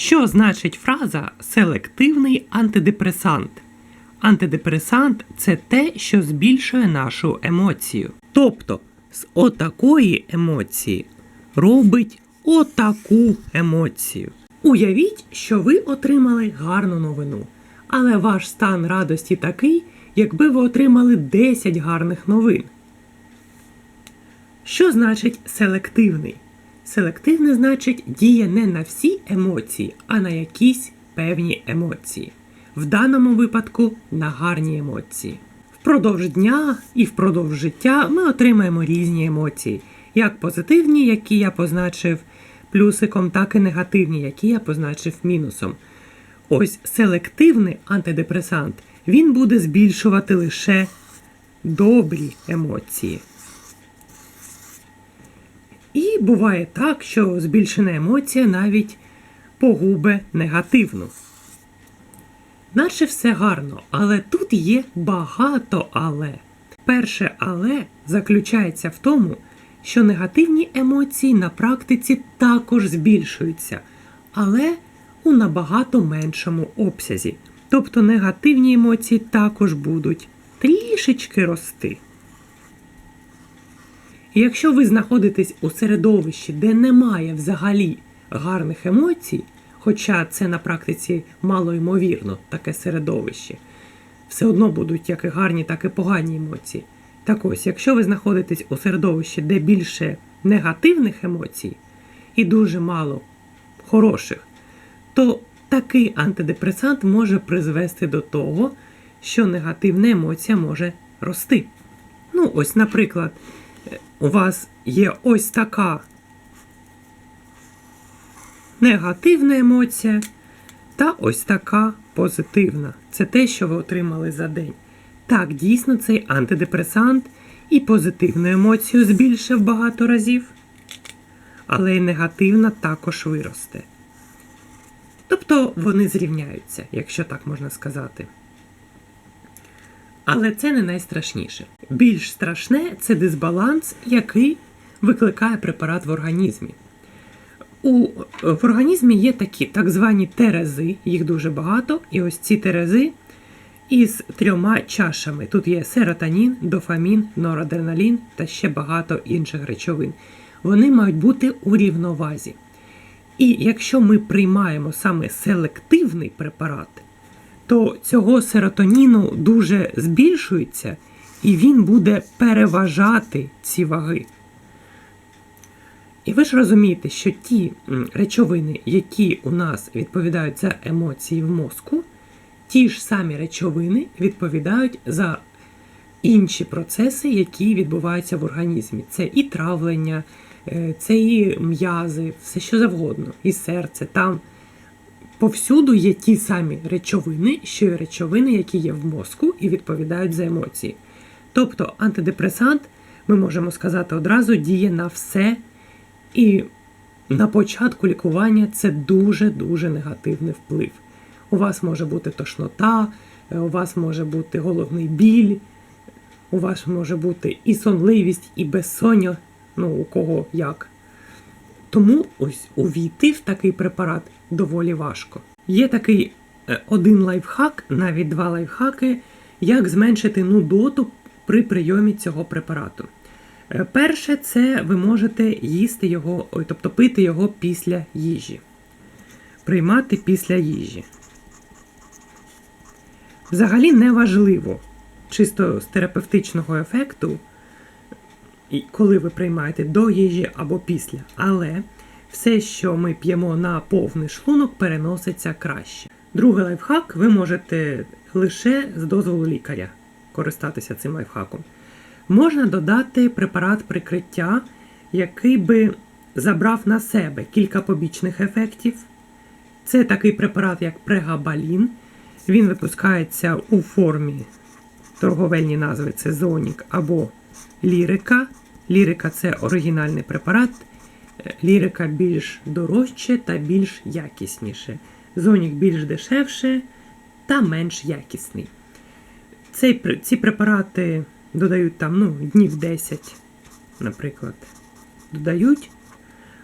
Що значить фраза селективний антидепресант? Антидепресант це те, що збільшує нашу емоцію. Тобто з отакої емоції робить отаку емоцію. Уявіть, що ви отримали гарну новину, але ваш стан радості такий, якби ви отримали 10 гарних новин. Що значить селективний? Селективний значить діє не на всі емоції, а на якісь певні емоції. В даному випадку на гарні емоції. Впродовж дня і впродовж життя ми отримаємо різні емоції, як позитивні, які я позначив плюсиком, так і негативні, які я позначив мінусом. Ось селективний антидепресант він буде збільшувати лише добрі емоції. Буває так, що збільшена емоція навіть погубе негативну. Наче все гарно, але тут є багато але. Перше але заключається в тому, що негативні емоції на практиці також збільшуються, але у набагато меншому обсязі. Тобто негативні емоції також будуть трішечки рости. І якщо ви знаходитесь у середовищі, де немає взагалі гарних емоцій, хоча це на практиці мало ймовірно, таке середовище, все одно будуть як і гарні, так і погані емоції. Так ось, якщо ви знаходитесь у середовищі, де більше негативних емоцій і дуже мало хороших, то такий антидепресант може призвести до того, що негативна емоція може рости. Ну, ось, наприклад, у вас є ось така негативна емоція та ось така позитивна. Це те, що ви отримали за день. Так, дійсно, цей антидепресант і позитивну емоцію збільшив багато разів, але й негативна також виросте. Тобто вони зрівняються, якщо так можна сказати. Але це не найстрашніше. Більш страшне це дисбаланс, який викликає препарат в організмі. У, в організмі є такі так звані терези, їх дуже багато, і ось ці терези із трьома чашами. Тут є серотонін, дофамін, норадреналін та ще багато інших речовин. Вони мають бути у рівновазі. І якщо ми приймаємо саме селективний препарат, то цього серотоніну дуже збільшується, і він буде переважати ці ваги. І ви ж розумієте, що ті речовини, які у нас відповідають за емоції в мозку, ті ж самі речовини відповідають за інші процеси, які відбуваються в організмі. Це і травлення, е, це і м'язи, все що завгодно, і серце. Там повсюду є ті самі речовини, що й речовини, які є в мозку і відповідають за емоції. Тобто антидепресант, ми можемо сказати одразу, діє на все. І на початку лікування це дуже-дуже негативний вплив. У вас може бути тошнота, у вас може бути головний біль, у вас може бути і сонливість, і безсоння, ну у кого як. Тому ось увійти в такий препарат доволі важко. Є такий е, один лайфхак, навіть два лайфхаки, як зменшити нудоту при прийомі цього препарату. Е, перше, це ви можете їсти його, тобто пити його після їжі. Приймати після їжі. Взагалі не важливо, чисто з терапевтичного ефекту, коли ви приймаєте до їжі або після. Але все, що ми п'ємо на повний шлунок, переноситься краще. Другий лайфхак ви можете лише з дозволу лікаря користатися цим лайфхаком. Можна додати препарат прикриття, який би забрав на себе кілька побічних ефектів. Це такий препарат, як прегабалін. Він випускається у формі торговельні назви це Зонік або Лірика. Лірика це оригінальний препарат. Лірика більш дорожче та більш якісніше. Зонік більш дешевше та менш якісний. Цей, Ці препарати додають там ну, днів 10, наприклад, додають,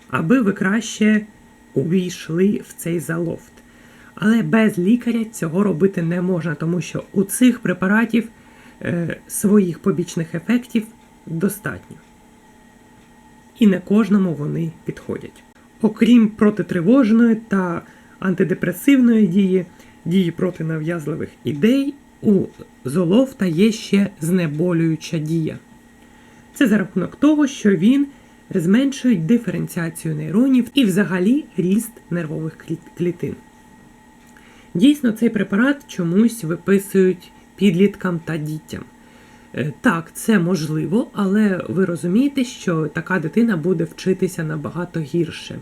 аби ви краще увійшли в цей залофт. Але без лікаря цього робити не можна, тому що у цих препаратів е, своїх побічних ефектів достатньо. І не кожному вони підходять. Окрім протитривожної та антидепресивної дії, дії проти нав'язливих ідей, у золофта є ще знеболююча дія. Це за рахунок того, що він зменшує диференціацію нейронів і взагалі ріст нервових клітин. Дійсно, цей препарат чомусь виписують підліткам та дітям. Е, Так, це можливо, але ви розумієте, що така дитина буде вчитися набагато гірше.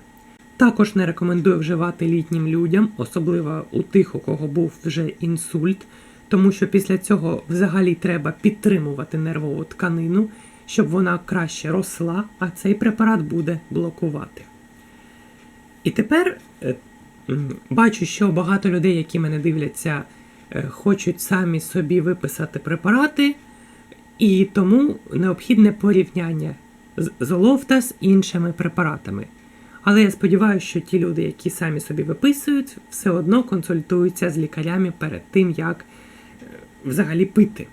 Також не рекомендую вживати літнім людям, особливо у тих, у кого був вже інсульт, тому що після цього взагалі треба підтримувати нервову тканину, щоб вона краще росла, а цей препарат буде блокувати. І тепер е, бачу, що багато людей, які мене дивляться, е, хочуть самі собі виписати препарати, і тому необхідне порівняння золофта з іншими препаратами. Але я сподіваюся, що ті люди, які самі собі виписують, все одно консультуються з лікарями перед тим, як е, взагалі пити.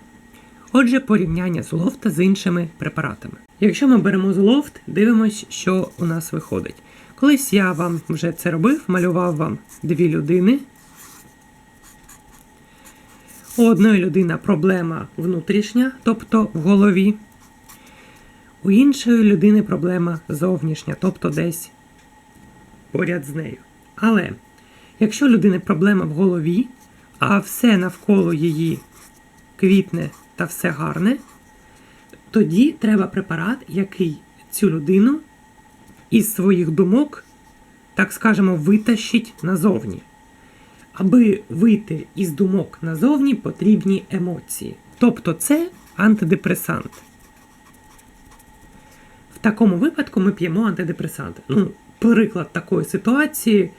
Отже, порівняння золофта з іншими препаратами. Якщо ми беремо золофт, дивимось, що у нас виходить. Колись я вам вже це робив, малював вам дві людини. У одної людини проблема внутрішня, тобто в голові. У іншої людини проблема зовнішня, тобто десь поряд з нею. Але якщо людини проблема в голові, а все навколо її квітне та все гарне, тоді треба препарат, який цю людину із своїх думок, так скажемо, витащить назовні. Аби вийти із думок назовні, потрібні емоції. Тобто це антидепресант. В такому випадку ми п'ємо антидепресант. Ну, приклад такої ситуації,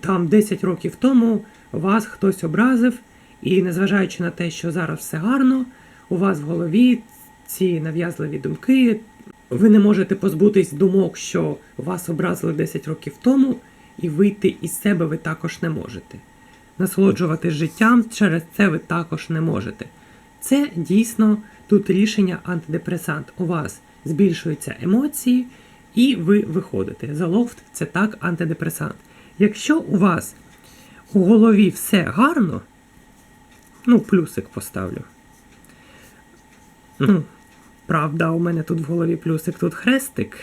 там 10 років тому вас хтось образив, і незважаючи на те, що зараз все гарно, у вас в голові ці нав'язливі думки, ви не можете позбутись думок, що вас образили 10 років тому, і вийти із себе ви також не можете. Насолоджуватись життям через це ви також не можете. Це дійсно тут рішення антидепресант. У вас збільшуються емоції, і ви виходите. Залофт це так антидепресант. Якщо у вас у голові все гарно, ну, плюсик поставлю. Ну, правда, у мене тут в голові плюсик, тут хрестик.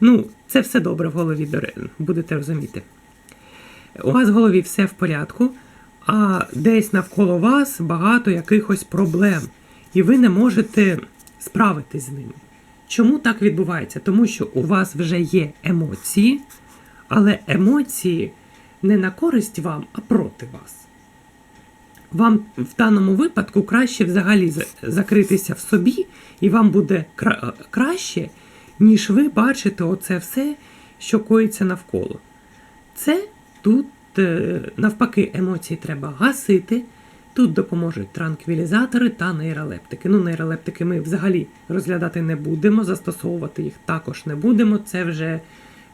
Ну, це все добре в голові, будете розуміти. У вас в голові все в порядку, а десь навколо вас багато якихось проблем, і ви не можете справитись з ними. Чому так відбувається? Тому що у вас вже є емоції, але емоції не на користь вам, а проти вас. Вам в даному випадку краще взагалі закритися в собі, і вам буде кра- краще, ніж ви бачите оце все, що коїться навколо. Це тут навпаки емоції треба гасити. Тут допоможуть транквілізатори та нейролептики. Ну, нейролептики ми взагалі розглядати не будемо, застосовувати їх також не будемо. Це вже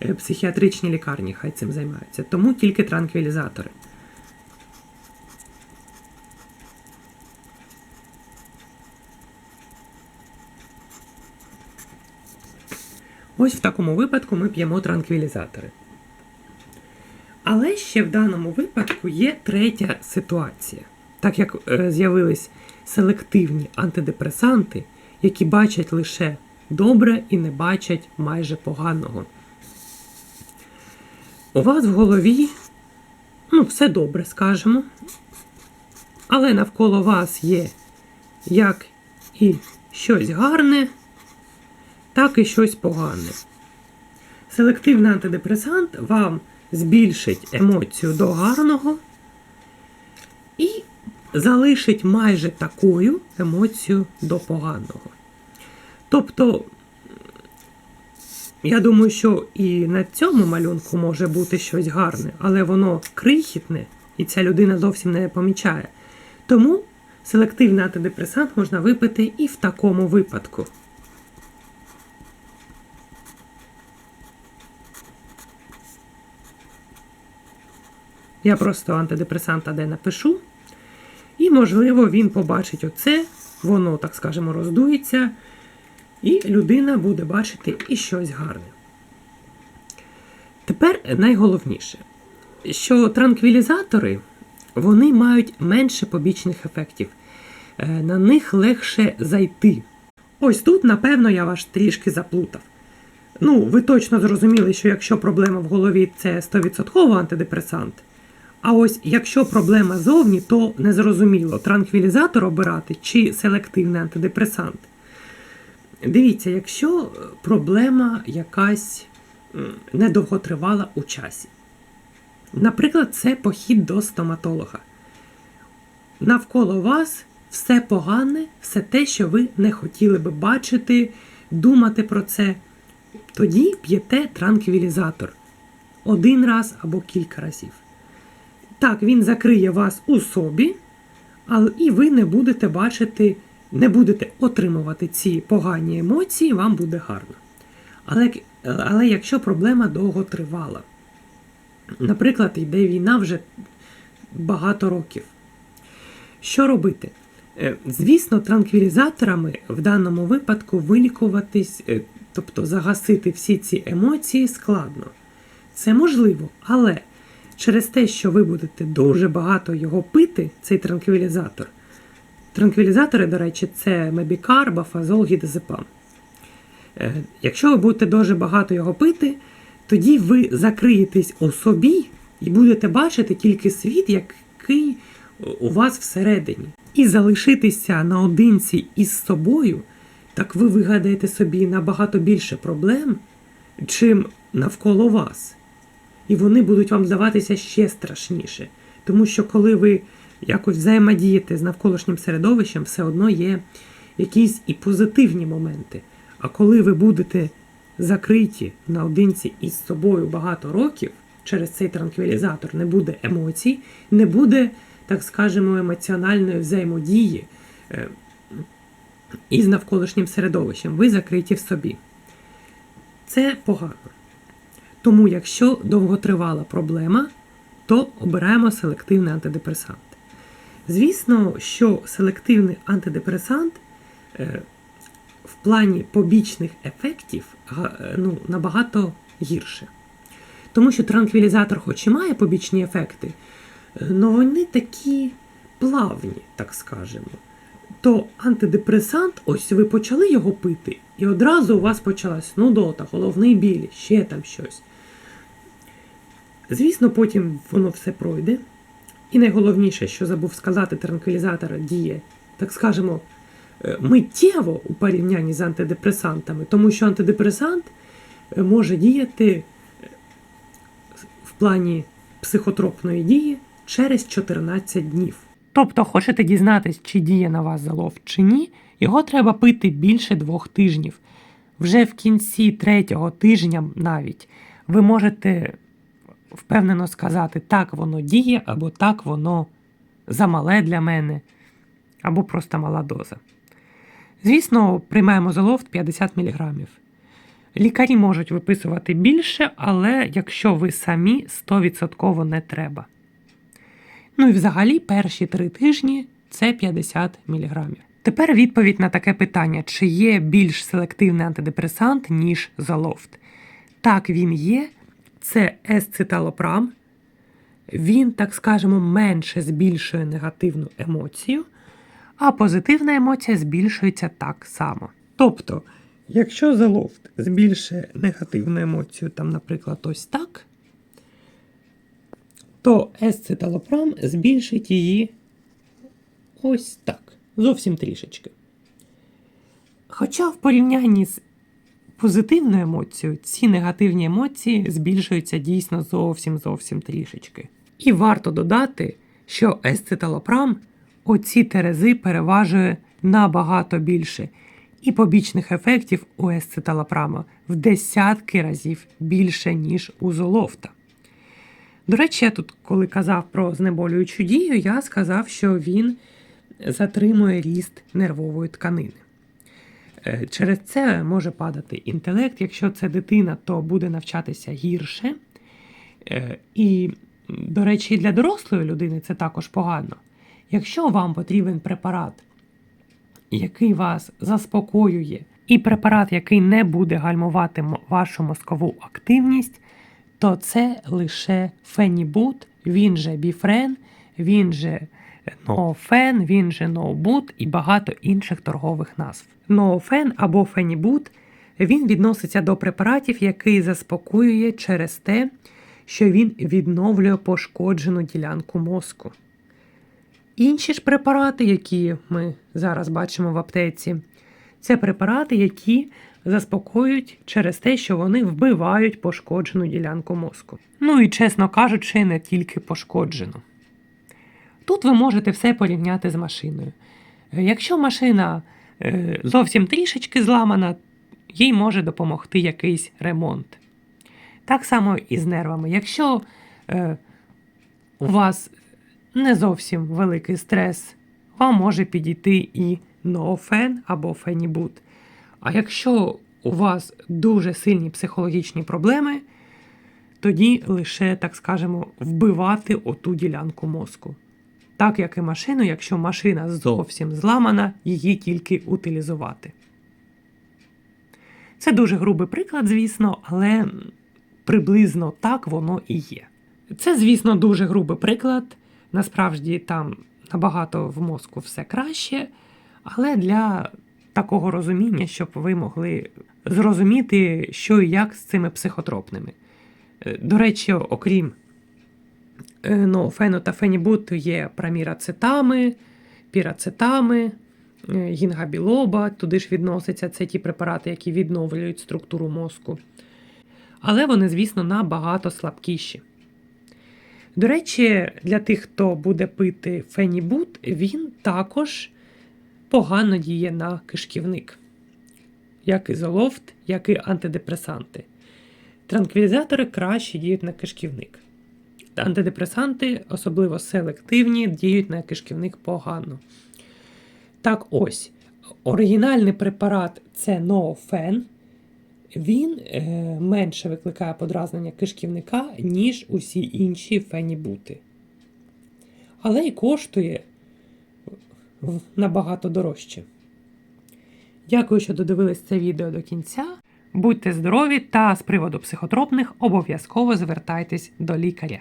е, психіатричні лікарні, хай цим займаються. Тому тільки транквілізатори. Ось в такому випадку ми п'ємо транквілізатори. Але ще в даному випадку є третя ситуація. Так як е, з'явились селективні антидепресанти, які бачать лише добре і не бачать майже поганого. У вас в голові ну, все добре, скажемо. Але навколо вас є як і щось гарне, так і щось погане. Селективний антидепресант вам збільшить емоцію до гарного і залишить майже такою емоцію до поганого. Тобто, я думаю, що і на цьому малюнку може бути щось гарне, але воно крихітне, і ця людина зовсім не помічає. Тому селективний антидепресант можна випити і в такому випадку. Я просто антидепресант АД напишу. І, можливо, він побачить оце, воно, так скажемо, роздується, і людина буде бачити і щось гарне. Тепер найголовніше, що транквілізатори вони мають менше побічних ефектів. Е, На них легше зайти. Ось тут, напевно, я вас трішки заплутав. Ну, ви точно зрозуміли, що якщо проблема в голові це 100% антидепресант. А ось якщо проблема зовні, то незрозуміло, транквілізатор обирати чи селективний антидепресант. Дивіться, якщо проблема якась недовготривала у часі. Наприклад, це похід до стоматолога. Навколо вас все погане, все те, що ви не хотіли би бачити, думати про це. Тоді п'єте транквілізатор один раз або кілька разів. Так, він закриє вас у собі, і ви не будете бачити, не будете отримувати ці погані емоції, вам буде гарно. Але, але якщо проблема довго тривала, наприклад, йде війна вже багато років, що робити? Е, Звісно, транквілізаторами в даному випадку вилікуватись, е, тобто загасити всі ці емоції складно. Це можливо, але через те, що ви будете дуже багато його пити, цей транквілізатор. Транквілізатори, до речі, це мебікар, бафазол, гідозепам. Е, Якщо ви будете дуже багато його пити, тоді ви закриєтесь у собі і будете бачити тільки світ, який у вас всередині. І залишитися наодинці із собою, так ви вигадаєте собі набагато більше проблем, чим навколо вас. І вони будуть вам здаватися ще страшніше. Тому що коли ви якось взаємодієте з навколишнім середовищем, все одно є якісь і позитивні моменти. А коли ви будете закриті наодинці із собою багато років, через цей транквілізатор не буде емоцій, не буде, так скажемо, емоціональної взаємодії е, із навколишнім середовищем. Ви закриті в собі. Це погано. Тому, якщо довготривала проблема, то обираємо селективний антидепресант. Звісно, що селективний антидепресант е, в плані побічних ефектів е, ну, набагато гірше. Тому що транквілізатор, хоч і має побічні ефекти, але вони такі плавні, так скажемо. То антидепресант, ось ви почали його пити, і одразу у вас почалась нудота, головний біль, ще там щось. Звісно, потім воно все пройде. І найголовніше, що забув сказати, транквілізатор діє, так скажемо, е, миттєво у порівнянні з антидепресантами, тому що антидепресант е, може діяти е, в плані психотропної дії через 14 днів. Тобто, хочете дізнатись, чи діє на вас залов чи ні, його треба пити більше двох тижнів. Вже в кінці третього тижня навіть ви можете впевнено сказати, так воно діє, або так воно замале для мене, або просто мала доза. Звісно, приймаємо золофт 50 мг. Лікарі можуть виписувати більше, але якщо ви самі 100% не треба. Ну і взагалі перші три тижні це 50 мг. Тепер відповідь на таке питання: чи є більш селективний антидепресант, ніж золофт? Так, він є. Це есциталопрам. Він, так скажемо, менше збільшує негативну емоцію, а позитивна емоція збільшується так само. Тобто, якщо залофт збільшує негативну емоцію, там, наприклад, ось так, то есциталопрам збільшить її ось так, зовсім трішечки. Хоча в порівнянні з позитивною емоцією, ці негативні емоції збільшуються дійсно зовсім зовсім трішечки. І варто додати, що есциталопрам оці терези переважує набагато більше, і побічних ефектів у есциталопрама в десятки разів більше, ніж у золофта. До речі, я тут, коли казав про знеболюючу дію, я сказав, що він затримує ріст нервової тканини. Е, Через це може падати інтелект. Якщо це дитина, то буде навчатися гірше. Е, І До речі, для дорослої людини це також погано. Якщо вам потрібен препарат, який вас заспокоює, і препарат, який не буде гальмувати вашу мозкову активність, то це лише фенібут, він же біфрен, він же ноофен, він же нообут і багато інших торгових назв. Ноофен або фенібут він відноситься до препаратів, який заспокоює через те, що він відновлює пошкоджену ділянку мозку. Інші ж препарати, які ми зараз бачимо в аптеці, це препарати, які заспокоюють через те, що вони вбивають пошкоджену ділянку мозку. Ну і, чесно кажучи, не тільки пошкоджену. Тут ви можете все порівняти з машиною. Е, Якщо машина е, зовсім трішечки зламана, їй може допомогти якийсь ремонт. Так само і з нервами. Якщо е, у вас не зовсім великий стрес, вам може підійти і ноофен або фенібут. А якщо у вас дуже сильні психологічні проблеми, тоді лише, так скажемо, вбивати оту ділянку мозку. Так як і машину, якщо машина зовсім зламана, її тільки утилізувати. Це дуже грубий приклад, звісно, але приблизно так воно і є. Це, звісно, дуже грубий приклад. Насправді там набагато в мозку все краще, але для такого розуміння, щоб ви могли зрозуміти, що і як з цими психотропними. Е, До речі, окрім ну, фену та фенібуту є прамірацетами, пірацетами, е, гінгабілоба, туди ж відносяться це ті препарати, які відновлюють структуру мозку. Але вони, звісно, набагато слабкіші. До речі, для тих, хто буде пити фенібут, він також погано діє на кишківник, як і золофт, як і антидепресанти. Транквілізатори краще діють на кишківник. Антидепресанти, особливо селективні, діють на кишківник погано. Так ось, оригінальний препарат це ноофен. Він е, менше викликає подразнення кишківника, ніж усі інші фенібути. Але й коштує набагато дорожче. Дякую, що додивились це відео до кінця. Будьте здорові та з приводу психотропних обов'язково звертайтесь до лікаря.